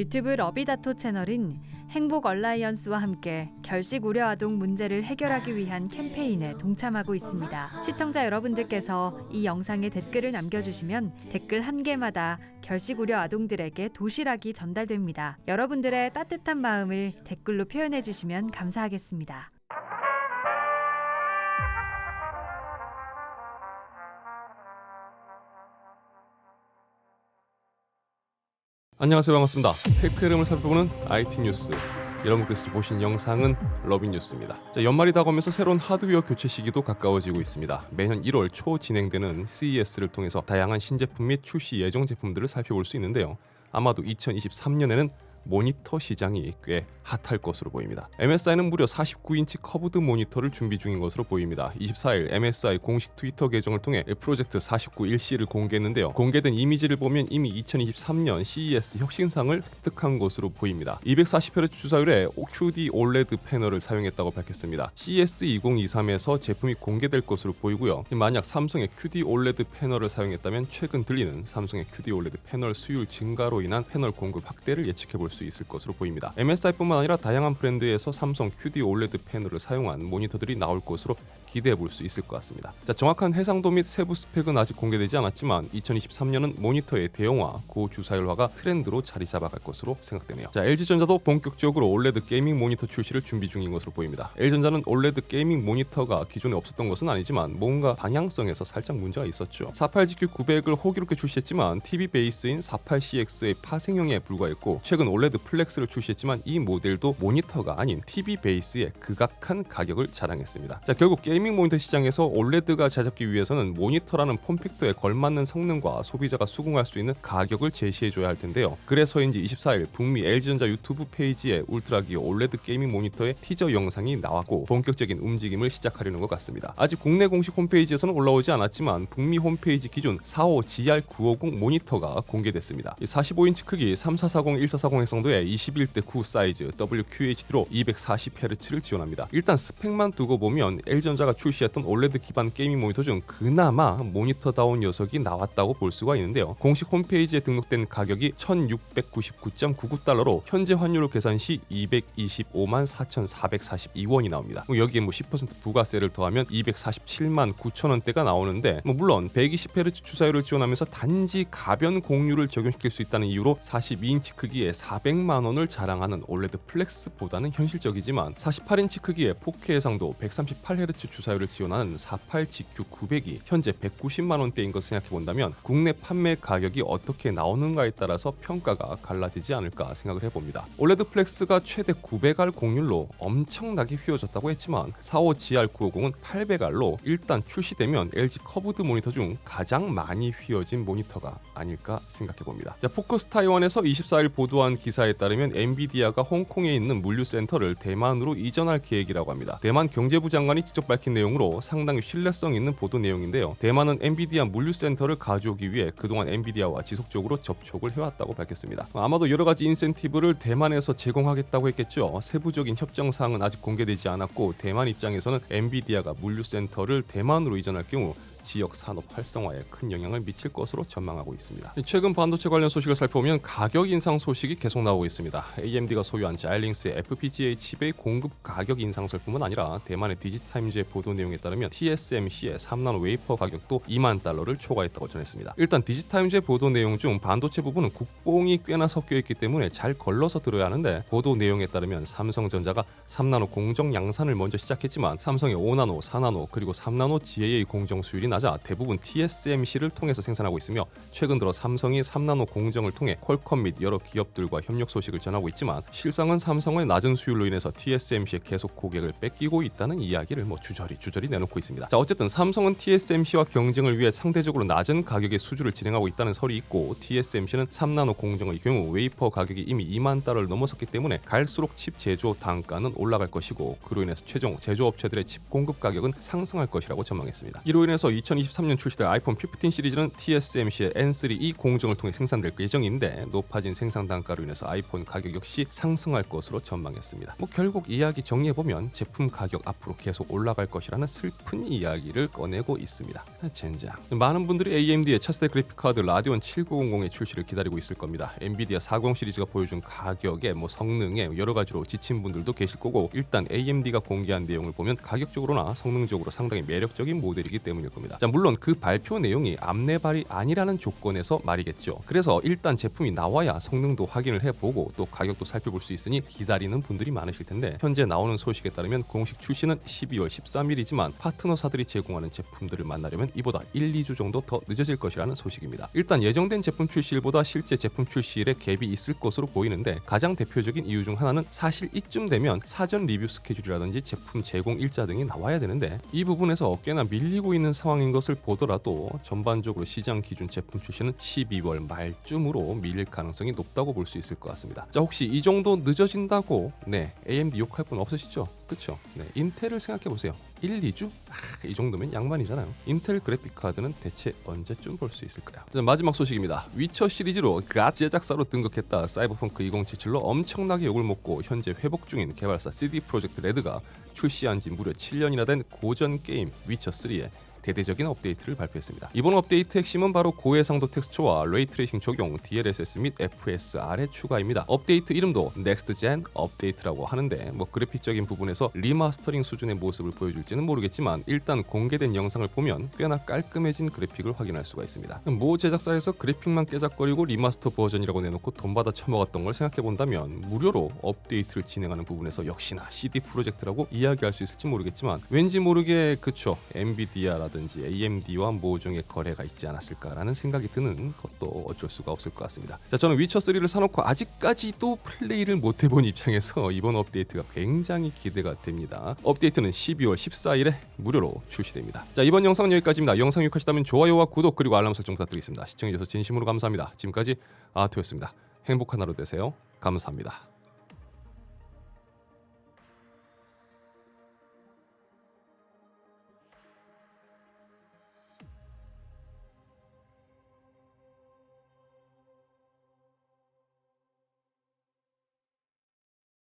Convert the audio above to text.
유튜브 러비다토 채널인 행복 얼라이언스와 함께 결식 우려 아동 문제를 해결하기 위한 캠페인에 동참하고 있습니다. 시청자 여러분들께서 이 영상에 댓글을 남겨주시면 댓글 한 개마다 결식 우려 아동들에게 도시락이 전달됩니다. 여러분들의 따뜻한 마음을 댓글로 표현해 주시면 감사하겠습니다. 안녕하세요. 반갑습니다. 테크 흐름을 살펴보는 IT 뉴스. 여러분께서 보신 영상은 러빈 뉴스입니다. 자, 연말이 다가오면서 새로운 하드웨어 교체 시기도 가까워지고 있습니다. 매년 1월 초 진행되는 CES를 통해서 다양한 신제품 및 출시 예정 제품들을 살펴볼 수 있는데요. 아마도 2023년에는 모니터 시장이 꽤 핫할 것으로 보입니다. MSI는 무려 49인치 커브드 모니터를 준비 중인 것으로 보입니다. 24일 MSI 공식 트위터 계정을 통해 프로젝트 49일C를 공개했는데요. 공개된 이미지를 보면 이미 2023년 CES 혁신상을 획득한 것으로 보입니다. 240Hz 주사율의 QD OLED 패널을 사용했다고 밝혔습니다. CES 2023에서 제품이 공개될 것으로 보이고요. 만약 삼성의 QD OLED 패널을 사용했다면 최근 들리는 삼성의 QD OLED 패널 수율 증가로 인한 패널 공급 확대를 예측해 볼수 있을 것으로 보입니다. MSI뿐만 아니라 다양한 브랜드에서 삼성 QD OLED 패널을 사용한 모니터들이 나올 것으로 기대해 볼 수 있을 것 같습니다. 자, 정확한 해상도 및 세부 스펙은 아직 공개되지 않았지만 2023년은 모니터의 대형화, 고주사율화가 트렌드로 자리 잡아갈 것으로 생각되네요. 자, LG전자도 본격적으로 OLED 게이밍 모니터 출시를 준비 중인 것으로 보입니다. LG전자는 OLED 게이밍 모니터가 기존에 없었던 것은 아니지만 뭔가 방향성에서 살짝 문제가 있었죠. 48GQ 900을 호기롭게 출시했지만 TV 베이스인 48CX의 파생형에 불과했고 최근 OLED 플렉스를 출시했지만 이 모델도 모니터가 아닌 TV 베이스의 극악한 가격을 자랑했습니다. 자, 결국 게 이밍 모니터 시장에서 OLED가 자잡기 위해서는 모니터라는 폼팩터에 걸맞는 성능과 소비자가 수긍할 수 있는 가격을 제시해줘야 할 텐데요. 그래서인지 24일 북미 LG전자 유튜브 페이지에 울트라기어 OLED 게이밍 모니터의 티저 영상이 나왔고 본격적인 움직임을 시작하려는 것 같습니다. 아직 국내 공식 홈페이지에서는 올라오지 않았지만 북미 홈페이지 기준 45 GR950 모니터가 공개됐습니다. 45인치 크기 3440 1440 해상도의 21대 9 사이즈 WQHD로 240Hz를 지원합니다. 일단 스펙만 두고 보면 LG전자가 출시했던 OLED 기반 게이밍 모니터 중 그나마 모니터다운 녀석이 나왔다고 볼 수가 있는데요. 공식 홈페이지에 등록된 가격이 1699.99달러로 현재 환율로 계산 시 225만 4,442원이 나옵니다. 뭐 여기에 뭐 10% 부가세를 더하면 247만 9천 원대가 나오는데 뭐 물론 120Hz 주사율을 지원하면서 단지 가변 공유를 적용시킬 수 있다는 이유로 42인치 크기의 400만 원을 자랑하는 OLED 플렉스보다는 현실적이지만 48인치 크기의 4K 해상도 138Hz 주사율 을 지원하는 48GQ 900이 현재 190만 원대인 것을 생각해 본다면 국내 판매 가격이 어떻게 나오는가에 따라서 평가가 갈라지지 않을까 생각을 해봅니다. OLED 플렉스가 최대 900R 공률로 엄청나게 휘어졌다고 했지만 45GR950은 800R로 일단 출시되면 LG 커브드 모니터 중 가장 많이 휘어진 모니터가 아닐까 생각해 봅니다. 자, 포커스 타이완에서 24일 보도한 기사에 따르면 엔비디아가 홍콩에 있는 물류센터를 대만으로 이전할 계획이라고 합니다. 대만 경제부 장관이 직접 밝힌 내용으로 상당히 신뢰성 있는 보도 내용인데요. 대만은 엔비디아 물류센터를 가져오기 위해 그동안 엔비디아와 지속적으로 접촉을 해왔다고 밝혔습니다. 아마도 여러 가지 인센티브를 대만에서 제공하겠다고 했겠죠. 세부적인 협정 사항은 아직 공개되지 않았고 대만 입장에서는 엔비디아가 물류센터를 대만으로 이전할 경우 지역 산업 활성화에 큰 영향을 미칠 것으로 전망하고 있습니다. 최근 반도체 관련 소식을 살펴보면 가격 인상 소식이 계속 나오고 있습니다. AMD가 소유한 자일링스의 FPGA 칩의 공급 가격 인상설뿐만 아니라 대만의 디지타임즈의 보도 내용에 따르면 TSMC의 3나노 웨이퍼 가격도 2만 달러를 초과했다고 전했습니다. 일단 디지타임즈의 보도 내용 중 반도체 부분은 국뽕이 꽤나 섞여 있기 때문에 잘 걸러서 들어야 하는데 보도 내용에 따르면 삼성전자가 3나노 공정 양산을 먼저 시작했지만 삼성의 5나노, 4나노 그리고 3나노 GAA 공정 수율이 낮아 대부분 TSMC를 통해서 생산하고 있으며 최근 들어 삼성이 3나노 공정을 통해 퀄컴 및 여러 기업들과 협력 소식을 전하고 있지만 실상은 삼성의 낮은 수율로 인해서 TSMC의 계속 고객을 뺏기고 있다는 이야기를 뭐 주저리 주저리 내놓고 있습니다. 자 어쨌든 삼성은 TSMC와 경쟁을 위해 상대적으로 낮은 가격의 수주를 진행하고 있다는 설이 있고 TSMC는 3나노 공정의 경우 웨이퍼 가격이 이미 2만 달러를 넘어섰기 때문에 갈수록 칩 제조 단가는 올라갈 것이고 그로 인해서 최종 제조업체들의 칩 공급 가격은 상승할 것이라고 전망했습니다. 이로 인해서 2023년 출시될 아이폰 15 시리즈는 TSMC의 N3E 공정을 통해 생산될 예정인데 높아진 생산 단가로 인해서 아이폰 가격 역시 상승할 것으로 전망했습니다. 뭐 결국 이야기 정리해 보면 제품 가격 앞으로 계속 올라갈 것. 것이라는 슬픈 이야기를 꺼내고 있습니다. 젠장. 많은 분들이 AMD의 차세대 그래픽 카드 라디온 7900의 출시를 기다리고 있을 겁니다. 엔비디아 40 시리즈가 보여준 가격에 뭐 성능에 여러 가지로 지친 분들도 계실 거고 일단 AMD가 공개한 내용을 보면 가격적으로나 성능적으로 상당히 매력적인 모델이기 때문일 겁니다. 자 물론 그 발표 내용이 암내발이 아니라는 조건에서 말이겠죠. 그래서 일단 제품이 나와야 성능도 확인을 해보고 또 가격도 살펴볼 수 있으니 기다리는 분들이 많으실 텐데 현재 나오는 소식에 따르면 공식 출시는 12월 13 일이지만 파트너사들이 제공하는 제품들을 만나려면 이보다 1, 2주 정도 더 늦어질 것이라는 소식입니다. 일단 예정된 제품 출시일보다 실제 제품 출시일에 갭이 있을 것으로 보이는데 가장 대표적인 이유 중 하나는 사실 이쯤 되면 사전 리뷰 스케줄이라든지 제품 제공 일자 등이 나와야 되는데 이 부분에서 꽤나 밀리고 있는 상황인 것을 보더라도 전반적으로 시장 기준 제품 출시는 12월 말쯤으로 밀릴 가능성이 높다고 볼 수 있을 것 같습니다. 자 혹시 이 정도 늦어진다고 네 AMD 욕할 분 없으시죠? 그렇죠? 네 인텔을 생각해 보세요. 1, 2주? 아, 이 정도면 양반이잖아요. 인텔 그래픽 카드는 대체 언제쯤 볼 수 있을까요? 자, 마지막 소식입니다. 위쳐 시리즈로 갓 제작사로 등극했다 사이버펑크 2077로 엄청나게 욕을 먹고 현재 회복 중인 개발사 CD 프로젝트 레드가 출시한 지 무려 7년이나 된 고전 게임 위쳐 3에 대대적인 업데이트를 발표했습니다. 이번 업데이트 핵심은 바로 고해상도 텍스처와 레이트레이싱 적용, DLSS 및 FSR의 추가입니다. 업데이트 이름도 Next Gen 업데이트라고 하는데 뭐 그래픽적인 부분에서 리마스터링 수준의 모습을 보여줄지는 모르겠지만 일단 공개된 영상을 보면 꽤나 깔끔해진 그래픽을 확인할 수가 있습니다. 모 제작사에서 그래픽만 깨작거리고 리마스터 버전이라고 내놓고 돈 받아 처먹었던 걸 생각해 본다면 무료로 업데이트를 진행하는 부분에서 역시나 CD 프로젝트라고 이야기할 수 있을지 모르겠지만 왠지 모르게 그쵸 엔비디아라 든지 AMD와 모종의 거래가 있지 않았을까라는 생각이 드는 것도 어쩔 수가 없을 것 같습니다. 자 저는 위쳐 3를 사놓고 아직까지도 플레이를 못 해본 입장에서 이번 업데이트가 굉장히 기대가 됩니다. 업데이트는 12월 14일에 무료로 출시됩니다. 자 이번 영상은 여기까지입니다. 영상 유익하시다면 좋아요와 구독 그리고 알람 설정 부탁드리겠습니다. 시청해주셔서 진심으로 감사합니다. 지금까지 아토였습니다. 행복한 하루 되세요. 감사합니다.